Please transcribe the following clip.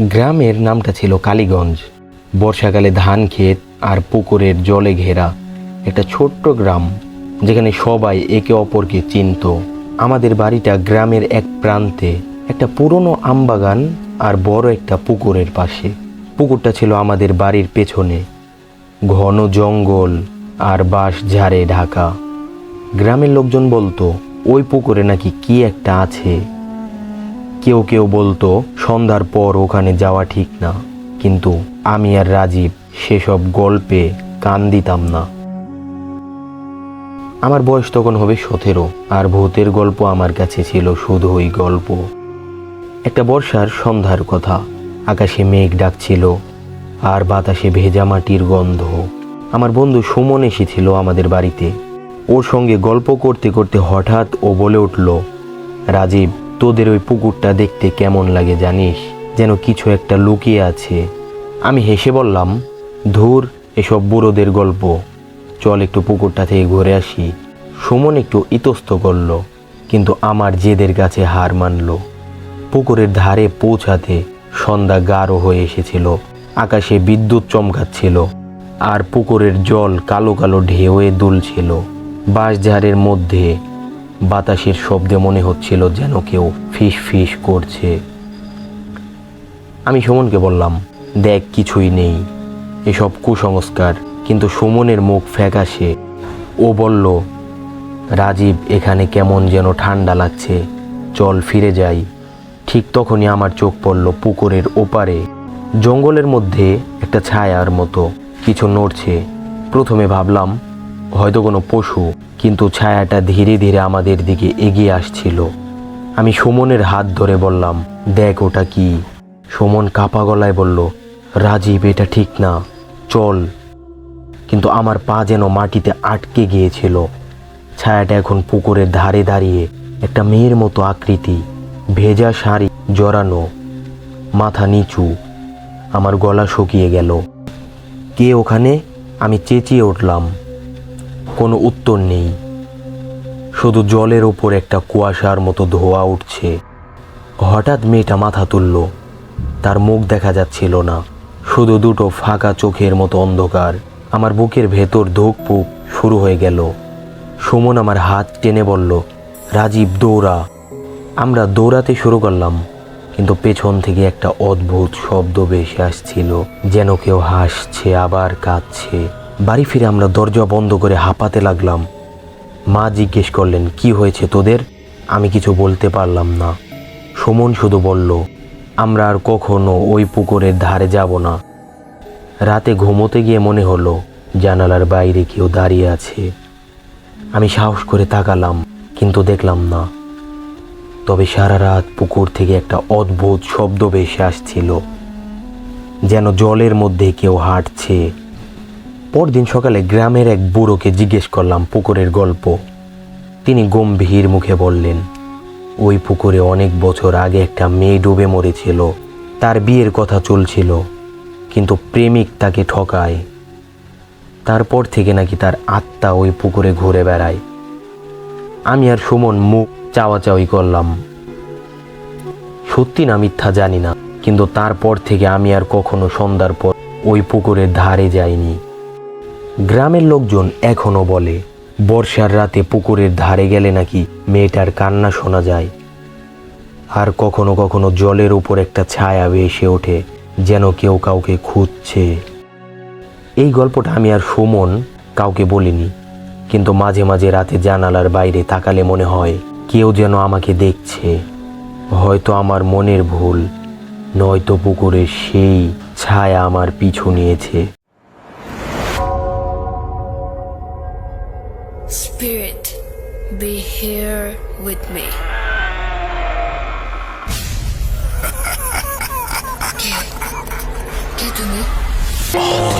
গ্রামের নামটা ছিল কালীগঞ্জ। বর্ষাকালে ধান ক্ষেত আর পুকুরের জলে ঘেরা একটা ছোট্ট গ্রাম, যেখানে সবাই একে অপরকে চিনত। আমাদের বাড়িটা গ্রামের এক প্রান্তে একটা পুরনো আমবাগান আর বড় একটা পুকুরের পাশে। পুকুরটা ছিল আমাদের বাড়ির পেছনে। ঘন জঙ্গল আর বাঁশ ঝাড়ে ঢাকা। গ্রামের লোকজন বলতো, ওই পুকুরে নাকি কি একটা আছে? কেউ কেউ বলতো, সন্ধ্যার পর ওখানে যাওয়া ঠিক না। কিন্তু আমি আর রাজীব সেসব গল্পে কান দিতাম না। আমার বয়স তখন হবে সতেরো, আর ভূতের গল্প আমার কাছে ছিল শুধুই গল্প। একটা বর্ষার সন্ধ্যার কথা, আকাশে মেঘ ডাকছিল, আর বাতাসে ভেজা মাটির গন্ধ। আমার বন্ধু সুমন এসেছিল আমাদের বাড়িতে। ওর সঙ্গে গল্প করতে করতে হঠাৎ ও বলে উঠল, রাজীব তোদের ওই পুকুরটা দেখতে কেমন লাগে জানিস? যেন কিছু একটা লুকিয়ে আছে। আমি হেসে বললাম, ধুর, এসব বুড়োদের গল্প। চল একটু পুকুরটা থেকে ঘুরে আসি। সুমন একটু ইতস্ত করল, কিন্তু আমার জেদের কাছে হার মানলো। পুকুরের ধারে পৌঁছাতে সন্ধ্যা গাঢ় হয়ে এসেছিল, আকাশে বিদ্যুৎ চমকাচ্ছিল, আর পুকুরের জল কালো কালো ঢেউয়ে দুলছিল। বাঁশঝাড়ের মধ্যে বাতাসের শব্দে মনে হচ্ছিল যেন কেউ ফিস ফিস করছে। আমি সুমনকে বললাম, দেখ, কিছুই নেই। এসব কুসংস্কার, কিন্তু সুমনের মুখ ফ্যাকাশে। ও বলল, রাজীব, এখানে কেমন যেন ঠান্ডা লাগছে। চল ফিরে যাই। ঠিক তখনই আমার চোখ পড়ল পুকুরের ওপারে। জঙ্গলের মধ্যে একটা ছায়ার মতো কিছু নড়ছে। প্রথমে ভাবলাম হয়তো কোনো পশু, কিন্তু ছায়াটা ধীরে ধীরে আমাদের দিকে এগিয়ে আসছিল। আমি সুমনের হাত ধরে বললাম, দেখ ওটা কি? সুমন কাপা গলায় বলল, রাজীব, এটা ঠিক না, চল। কিন্তু আমার পা যেন মাটিতে আটকে গিয়েছিল। ছায়াটা এখন পুকুরের ধারে দাঁড়িয়ে একটা মেয়ের মতো আকৃতি, ভেজা শাড়ি জড়ানো, মাথা নিচু। আমার গলা শুকিয়ে গেল। কে ওখানে? আমি চেঁচিয়ে উঠলাম। কোনো উত্তর নেই। শুধু জলের ওপর একটা কুয়াশার মতো ধোয়া উঠছে। হঠাৎ মেয়েটা মাথা তুলল। তার মুখ দেখা যাচ্ছিল না। শুধু দুটো ফাঁকা চোখের মতো অন্ধকার। আমার বুকের ভেতর ধুকপুক শুরু হয়ে গেল। সুমন আমার হাত টেনে বলল, রাজীব, দৌড়া। আমরা দৌড়াতে শুরু করলাম, কিন্তু পেছন থেকে একটা অদ্ভুত শব্দ ভেসে আসছিল, যেন কেউ হাসছে, আবার কাঁদছে। বাড়ি ফিরে আমরা দরজা বন্ধ করে হাঁপাতে লাগলাম। মা জিজ্ঞেস করলেন, কি হয়েছে তোদের? আমি কিছু বলতে পারলাম না। সুমন শুধু বলল, আমরা আর কখনো ওই পুকুরের ধারে যাব না। রাতে ঘুমোতে গিয়ে মনে হলো, জানালার বাইরে কেউ দাঁড়িয়ে আছে। আমি সাহস করে তাকালাম, কিন্তু দেখলাম না। তবে সারা রাত পুকুর থেকে একটা অদ্ভুত শব্দ ভেসে আসছিল, যেন জলের মধ্যে কেউ হাঁটছে। পরদিন সকালে গ্রামের এক বুড়োকে জিজ্ঞেস করলাম পুকুরের গল্প। তিনি গম্ভীর মুখে বললেন, ওই পুকুরে অনেক বছর আগে একটা মেয়ে ডুবে মরেছিল। তার বিয়ের কথা চলছিল, কিন্তু প্রেমিক তাকে ঠকায়। তারপর থেকে নাকি তার আত্মা ওই পুকুরে ঘুরে বেড়ায়। আমি আর সুমন মুখ চাওয়াচাওয়ি করলাম। সত্যি না মিথ্যা জানি না, কিন্তু তারপর থেকে আমি আর কখনো সন্ধ্যার পর ওই পুকুরের ধারে যাইনি। গ্রামের লোকজন এখনও বলে, বর্ষার রাতে পুকুরের ধারে গেলে নাকি মেয়েটার কান্না শোনা যায়। আর কখনো কখনো জলের উপর একটা ছায়া ভেসে ওঠে, যেন কেউ কাউকে খুঁজছে। এই গল্পটা আমি আর সুমন কাউকে বলিনি, কিন্তু মাঝে মাঝে রাতে জানালার বাইরে তাকালে মনে হয়, কেউ যেন আমাকে দেখছে। হয়তো আমার মনের ভুল, নয়তো পুকুরের সেই ছায়া আমার পিছু নিয়েছে। Spirit, be here with me. ¿Qué? ¿Qué?